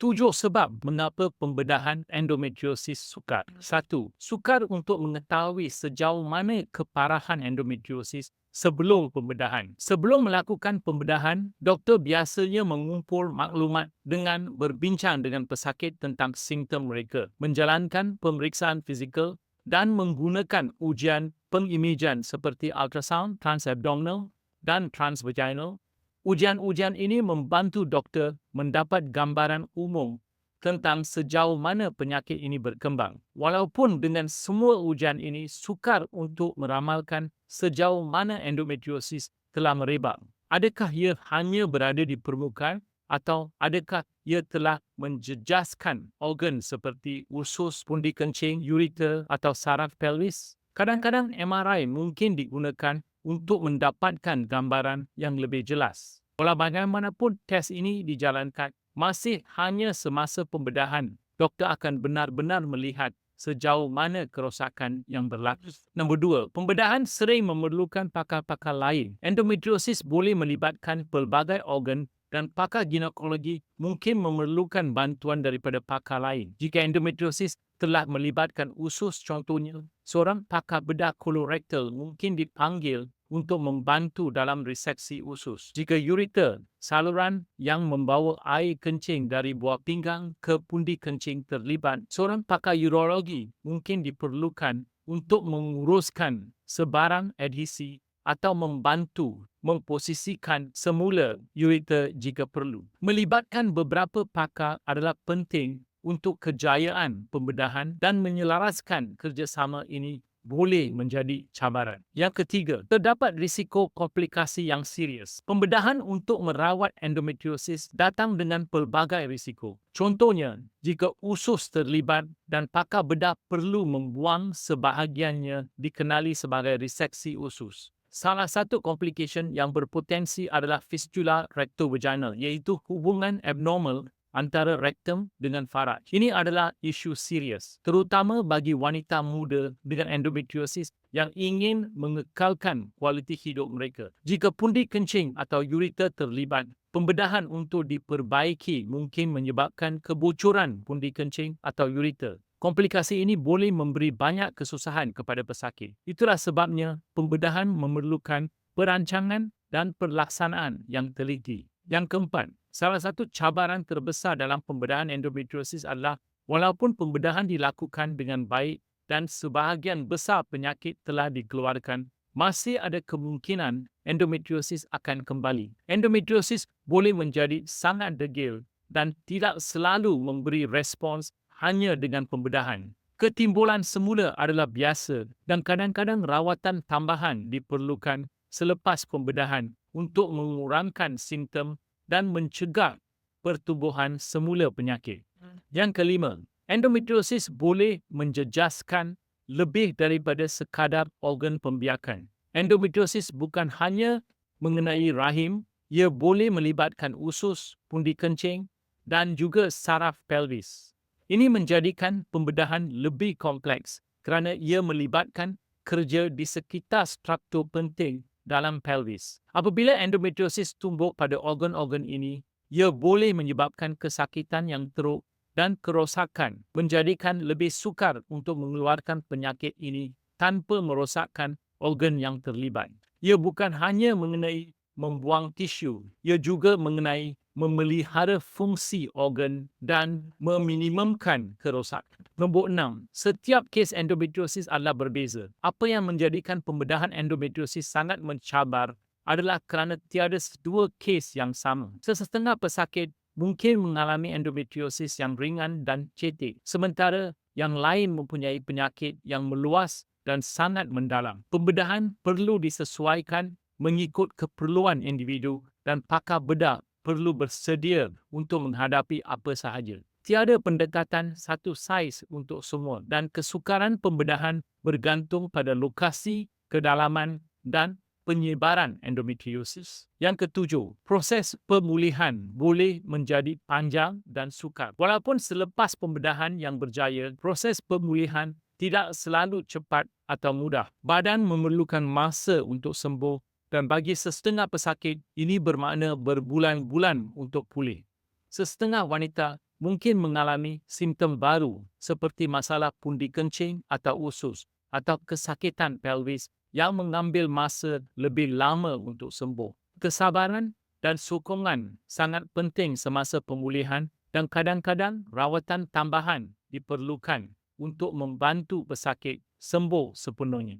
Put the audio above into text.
Tujuh sebab mengapa pembedahan endometriosis sukar. Satu, sukar untuk mengetahui sejauh mana keparahan endometriosis sebelum pembedahan. Sebelum melakukan pembedahan, doktor biasanya mengumpul maklumat dengan berbincang dengan pesakit tentang simptom mereka, menjalankan pemeriksaan fizikal dan menggunakan ujian pengimejan seperti ultrasound transabdominal dan transvaginal Ujian-ujian ini membantu doktor mendapat gambaran umum tentang sejauh mana penyakit ini berkembang. Walaupun dengan semua ujian ini sukar untuk meramalkan sejauh mana endometriosis telah merebak. Adakah ia hanya berada di permukaan atau adakah ia telah menjejaskan organ seperti usus, pundi kencing, ureter atau saraf pelvis? Kadang-kadang MRI mungkin digunakan untuk mendapatkan gambaran yang lebih jelas. Walau bagaimanapun tes ini dijalankan, masih hanya semasa pembedahan, doktor akan benar-benar melihat sejauh mana kerosakan yang berlaku. Nombor dua, pembedahan sering memerlukan pakar-pakar lain. Endometriosis boleh melibatkan pelbagai organ dan pakar ginekologi mungkin memerlukan bantuan daripada pakar lain. Jika endometriosis telah melibatkan usus contohnya, seorang pakar bedah kolorektal mungkin dipanggil untuk membantu dalam reseksi usus. Jika ureter, saluran yang membawa air kencing dari buah pinggang ke pundi kencing terlibat, seorang pakar urologi mungkin diperlukan untuk menguruskan sebarang adhesi atau membantu memposisikan semula ureter jika perlu. Melibatkan beberapa pakar adalah penting untuk kejayaan pembedahan dan menyelaraskan kerjasama ini boleh menjadi cabaran. Yang ketiga, terdapat risiko komplikasi yang serius. Pembedahan untuk merawat endometriosis datang dengan pelbagai risiko. Contohnya, jika usus terlibat dan pakar bedah perlu membuang sebahagiannya dikenali sebagai reseksi usus. Salah satu komplikasi yang berpotensi adalah fistula rectovaginal iaitu hubungan abnormal antara rektum dengan faraj. Ini adalah isu serius, terutama bagi wanita muda dengan endometriosis yang ingin mengekalkan kualiti hidup mereka. Jika pundi kencing atau ureter terlibat, pembedahan untuk diperbaiki mungkin menyebabkan kebocoran pundi kencing atau ureter. Komplikasi ini boleh memberi banyak kesusahan kepada pesakit. Itulah sebabnya pembedahan memerlukan perancangan dan pelaksanaan yang teliti. Yang keempat, Salah satu cabaran terbesar dalam pembedahan endometriosis adalah walaupun pembedahan dilakukan dengan baik dan sebahagian besar penyakit telah dikeluarkan, masih ada kemungkinan endometriosis akan kembali. Endometriosis boleh menjadi sangat degil dan tidak selalu memberi respons hanya dengan pembedahan. Ketimbulan semula adalah biasa dan kadang-kadang rawatan tambahan diperlukan selepas pembedahan untuk mengurangkan simptom dan mencegah pertubuhan semula penyakit. Hmm. Yang kelima, endometriosis boleh menjejaskan lebih daripada sekadar organ pembiakan. Endometriosis bukan hanya mengenai rahim, ia boleh melibatkan usus, pundi kencing dan juga saraf pelvis. Ini menjadikan pembedahan lebih kompleks kerana ia melibatkan kerja di sekitar struktur penting dalam pelvis. Apabila endometriosis tumbuh pada organ-organ ini, ia boleh menyebabkan kesakitan yang teruk dan kerosakan, menjadikan lebih sukar untuk mengeluarkan penyakit ini tanpa merosakkan organ yang terlibat. Ia bukan hanya mengenai membuang tisu, ia juga mengenai memelihara fungsi organ dan meminimumkan kerosakan. Nombor enam, setiap kes endometriosis adalah berbeza. Apa yang menjadikan pembedahan endometriosis sangat mencabar adalah kerana tiada dua kes yang sama. Sesetengah pesakit mungkin mengalami endometriosis yang ringan dan cetek, sementara yang lain mempunyai penyakit yang meluas dan sangat mendalam. Pembedahan perlu disesuaikan mengikut keperluan individu dan pakar bedah perlu bersedia untuk menghadapi apa sahaja. Tiada pendekatan satu saiz untuk semua dan kesukaran pembedahan bergantung pada lokasi, kedalaman dan penyebaran endometriosis. Yang ketujuh, proses pemulihan boleh menjadi panjang dan sukar. Walaupun selepas pembedahan yang berjaya, proses pemulihan tidak selalu cepat atau mudah. Badan memerlukan masa untuk sembuh dan bagi setengah pesakit, ini bermakna berbulan-bulan untuk pulih. Setengah wanita mungkin mengalami simptom baru seperti masalah pundi kencing atau usus atau kesakitan pelvis yang mengambil masa lebih lama untuk sembuh. Kesabaran dan sokongan sangat penting semasa pemulihan dan kadang-kadang rawatan tambahan diperlukan untuk membantu pesakit sembuh sepenuhnya.